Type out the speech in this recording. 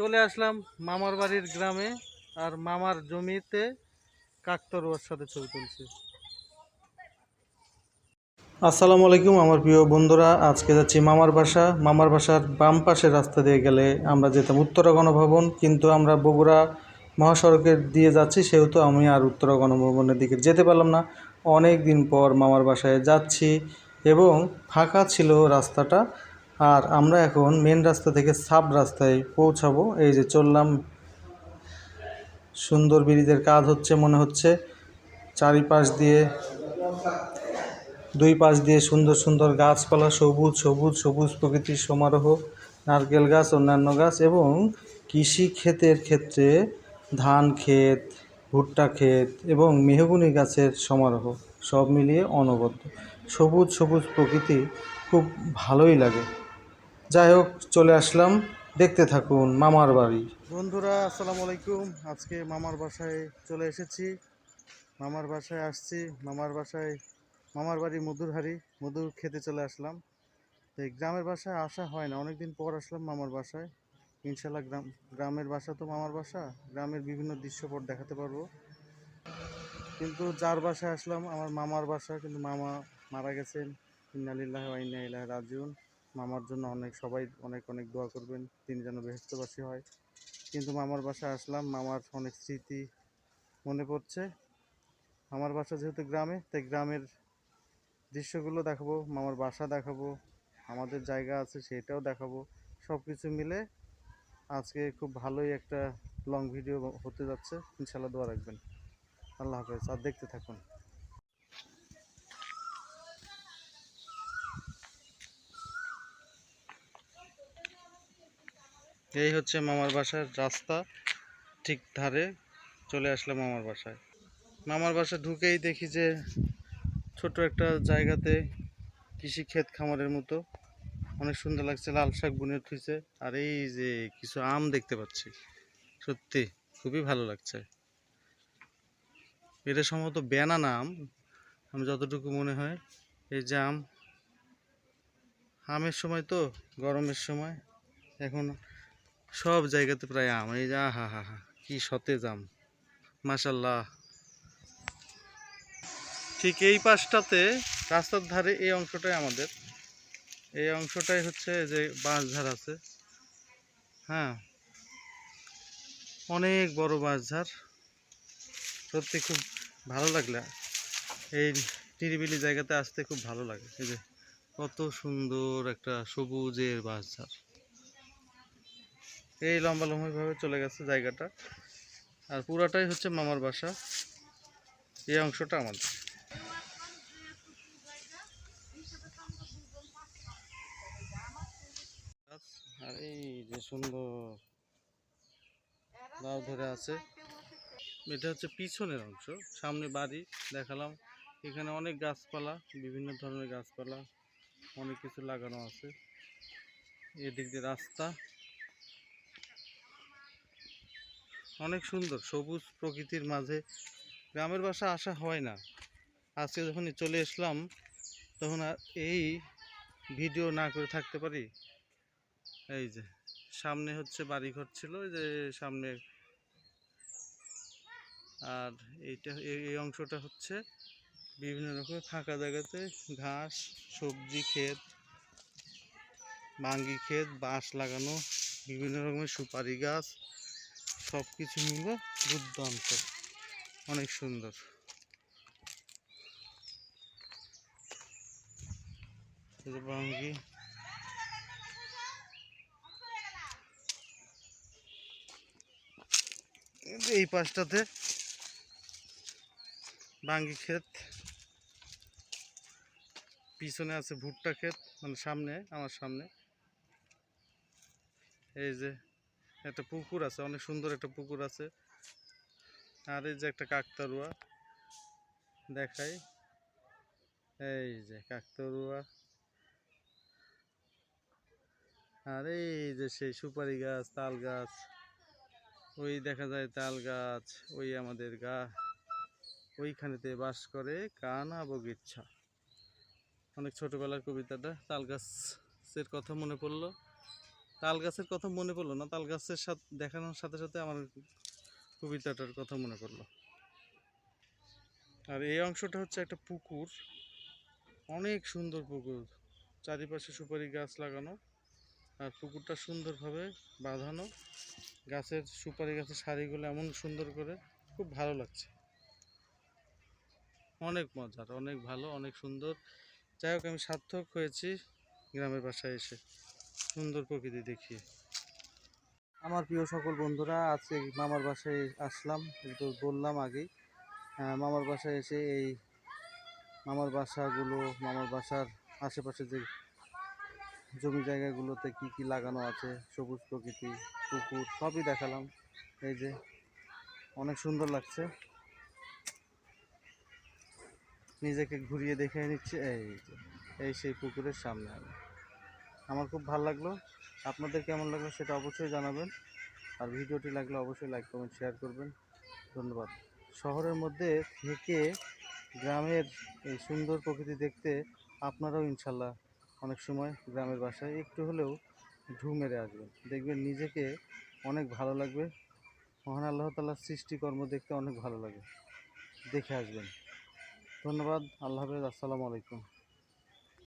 চলে আসলাম মামার বাড়ির গ্রামে আর মামার জমিতে কাকতরুয়ার সাথে ছবি তুলছি। আসসালামু আলাইকুম আমার প্রিয় বন্ধুরা, আজকে যাচ্ছি মামার বাসা। মামার বাসার বাম পাশের রাস্তা দিয়ে গেলে আমরা যেতাম উত্তরা গণভবন, কিন্তু আমরা বগুড়া মহাসড়কের দিয়ে যাচ্ছি, সেহেতু আমি আর উত্তরা গণভবনের দিকে যেতে পারলাম না। অনেক দিন পর মামার বাসায় যাচ্ছি এবং ফাঁকা ছিল রাস্তাটা আর আমরা এখন মেন রাস্তা থেকে সাব রাস্তায় পৌঁছাবো। এই যে চললাম। সুন্দর ব্রিজের কাজ হচ্ছে, মনে হচ্ছে চারিপাশ দিয়ে, দুই পাশ দিয়ে সুন্দর সুন্দর গাছপালা, সবুজ সবুজ সবুজ প্রকৃতির সমারোহ, নারকেল গাছ, অন্যান্য গাছ এবং কৃষি ক্ষেতের ক্ষেত্রে ধান ক্ষেত, ভুট্টা ক্ষেত এবং মেহগুনি গাছের সমারোহ, সব মিলিয়ে অনবদ্য। সবুজ সবুজ প্রকৃতি খুব ভালোই লাগে। যাই হোক চলে আসলাম। দেখতে থাকুন মামার বাড়ি। বন্ধুরা, আসসালামু আলাইকুম। আজকে মামার বাসায় চলে এসেছি। মামার বাসায় আসছি। মামার বাসায়, মামার বাড়ি মধুর মধুরহারি। মধুর খেতে চলে আসলাম। এই গ্রামের বাসায় আসা হয় না। অনেকদিন পর আসলাম মামার বাসায়। ইনশাল্লাহ গ্রাম, গ্রামের বাসা তো মামার বাসা। গ্রামের বিভিন্ন দৃশ্যপট দেখাতে পারব। কিন্তু যার বাসায় আসলাম, আমার মামার বাসা। কিন্তু মামা মারা গেছেন। ইন্নালিল্লাহ ওয়াইনা ইলাহ রাজিউন। মামার জন্য অনেক, সবাই অনেক অনেক দোয়া করবেন, তিনি যেন বেহস্তবাসী হয়। কিন্তু মামার বাসায় আসলাম, মামার অনেক স্মৃতি মনে পড়ছে। আমার বাসা যেহেতু গ্রামে, তাই গ্রামের দৃশ্যগুলো দেখাবো, মামার বাসা দেখাবো, আমাদের জায়গা আছে সেটাও দেখাবো। সব কিছু মিলে আজকে খুব ভালোই একটা লং ভিডিও হতে যাচ্ছে। ইনশাল্লাহ দোয়া রাখবেন। আল্লাহ হাফেজ, আর দেখতে থাকুন। এই হচ্ছে মামার বাসার রাস্তা, ঠিক ধারে চলে আসলাম মামার বাসায়। মামার বাসা ঢুকেই দেখি যে ছোট একটা জায়গাতে কৃষি ক্ষেত খামারের মতো। অনেক সুন্দর লাগছে, লাল শাক বুনে থুইছে আর এই যে কিছু আম দেখতে পাচ্ছি, সত্যি খুবই ভালো লাগছে। এটা সম্ভবত ব্যানানা আম, আমি যতটুকু মনে হয়। এই যে আম, আমের সময় তো, গরমের সময়। এখন সব জায়গাতে প্রায় আম এই যে, হা হা হা। কি সতেজ আম মাসাল্লাহ ঠিক এই পাশটাতে, রাস্তার ধারে এই অংশটাই আমাদের। এই অংশটাই হচ্ছে যে বাঁশঝাড় আছে। হ্যাঁ। অনেক বড় বাঁশঝাড় সত্যি খুব ভালো লাগলে। এই নিরিবিলি জায়গাতে আসতে খুব ভালো লাগে। এই যে কত সুন্দর একটা সবুজের বাঁশঝাড় এই লম্বা লম্বাভাবে চলে গেছে জায়গাটা। আর পুরাটাই হচ্ছে মামার বাসা। এই অংশটা আমাদের। আর এই যে সুন্দর লাউ ধরে আছে। এটা হচ্ছে পিছনের অংশ। সামনে বাড়ি দেখালাম। এখানে অনেক গাছপালা, বিভিন্ন ধরনের গাছপালা, অনেক কিছু লাগানো আছে। এদিক দিয়ে রাস্তা। অনেক সুন্দর, সবুজ প্রকৃতির মাঝে। গ্রামের বাসা আসা হয় না। আজকে যখন চলে আসলাম, তখন আর এই ভিডিও না করে থাকতে পারি। এই যে, সামনে হচ্ছে বাড়িঘর ছিল, এই যে সামনে। আর এইটা, এই অংশটা হচ্ছে বিভিন্ন রকমের ফাঁকা জায়গাতে ঘাস, সবজি, ক্ষেত বাঙ্গি ক্ষেত, বাঁশ লাগানো, বিভিন্ন রকমের সুপারি গাছ। সব কিছু মিলে দুর্দান্ত। অনেক সুন্দর। এই পাশটাতে বাঙ্গি ক্ষেত। পিছনে আছে ভুট্টা ক্ষেত মানে সামনে, আমার সামনে। এই যে একটা পুকুর আছে, অনেক সুন্দর একটা পুকুর আছে। আর এই যে একটা কাকতারুয়া দেখাই। এই যে কাকতারুয়া আর এই যে সেই সুপারি গাছ, তাল গাছ, ওই দেখা যায় তাল গাছ, ওই আমাদের গা, ওইখানেতে বাস করে কানা বগিচ্ছা। অনেক ছোটবেলার কবিতাটা, তাল গাছের কথা মনে পড়ল। তাল গাছের কথা মনে পড়ল না? তাল গাছের সাথে, দেখানোর সাথে সাথে আমার কবিতাটার কথা মনে পড়ল। আর এই অংশটা হচ্ছে একটা পুকুর। অনেক সুন্দর পুকুর। চারিপাশে সুপারি গাছ লাগানো আর পুকুরটা সুন্দরভাবে বাঁধানো। গাছের, সুপারি গাছের সারিগুলো এমন সুন্দর করে খুব ভালো লাগছে। অনেক মজার, অনেক ভালো, অনেক সুন্দর। যাই হোক, আমি সার্থক হয়েছি গ্রামের বাসায় এসে। সুন্দর প্রকৃতি দেখিয়ে আমার প্রিয় সকল বন্ধুরা, আজকে মামার বাসায় আসলাম। একটু বললাম আগেই মামার বাসায় এসে এই মামার বাসাগুলো, মামার বাসার আশেপাশে যে জমি জায়গাগুলোতে কি কি লাগানো আছে, সবুজ প্রকৃতি, পুকুর, সবই দেখালাম। এই যে, অনেক সুন্দর লাগছে। নিজেকে ঘুরিয়ে দেখে নিচ্ছে, এই এই সেই পুকুরের সামনে আমি। আমার খুব ভালো লাগল। আপনাদের কেমন লাগল সেটা অবশ্যই জানাবেন। আর ভিডিওটি লাগলে অবশ্যই লাইক কমেন্ট শেয়ার করবেন। ধন্যবাদ। শহরের মধ্যে থেকে গ্রামের এই সুন্দর প্রকৃতি দেখতে আপনারাও ইনশাল্লাহ অনেক সময় গ্রামের বাসায় একটু হলেও ঢু মেরে আসবেন। দেখবেন নিজেকে অনেক ভালো লাগবে। মহান আল্লাহ তাল্লার সৃষ্টিকর্ম দেখতে অনেক ভালো লাগে। দেখে আসবেন। ধন্যবাদ। আল্লাহ হাফেজ। আসসালামু আলাইকুম।